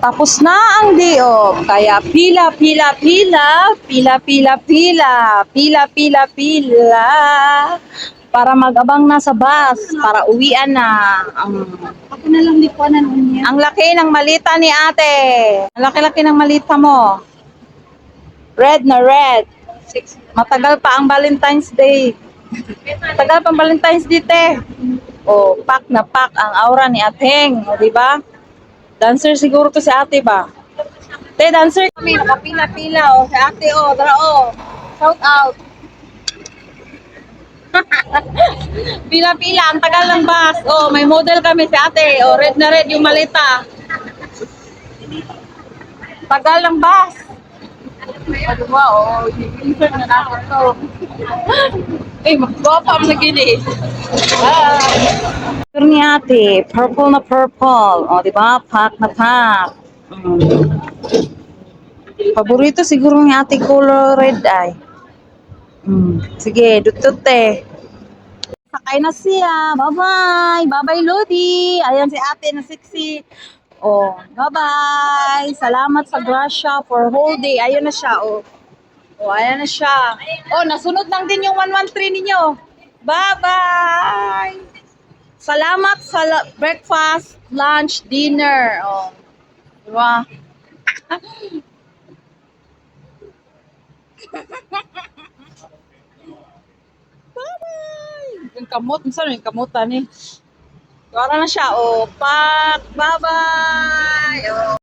Tapos na ang day off. Kaya pila, pila, pila, pila, pila, pila, pila, pila, pila. Para mag-abang na sa bus, para uwian na. Ang, Ako na lang na niya. ang laki ng malita ni ate. Ang laki-laki ng malita mo. Red na red. Six. Matagal pa ang Valentine's Day. Matagal pa ang Valentine's Day, te. O, pack na pack ang aura ni Ateng. O, di ba? Dancer siguro to si ate ba? Te, dancer kami. Nakapila-pila. O, si ate, o. Dara, o. Shout out. Pila-pila. Ang tagal ng bus. O, may model kami si ate. O, red na red yung malita. Tagal ng bus. Ano ba, o. Insert na natin to. Eh, magpapa mo na gini. Bye! Ate, purple na purple. O, di ba? Pack na pack. Mm. Paborito siguro ni ate color red eye. Mm. Sige, dutute. Sakay na siya. Bye-bye. Bye-bye, Lodi. Ayan si ate na sexy. Oh, bye-bye. Salamat sa Gracia for whole day. Ayun na siya, oh. Oh, ayan na siya. Oh, nasunod lang din yung 113 ninyo. Bye-bye! Salamat sa breakfast, lunch, dinner. Oh. Diba? Bye-bye! Yung kamot, saan yung kamutan eh? Wala na siya. Oh, pak! Bye-bye! Oh.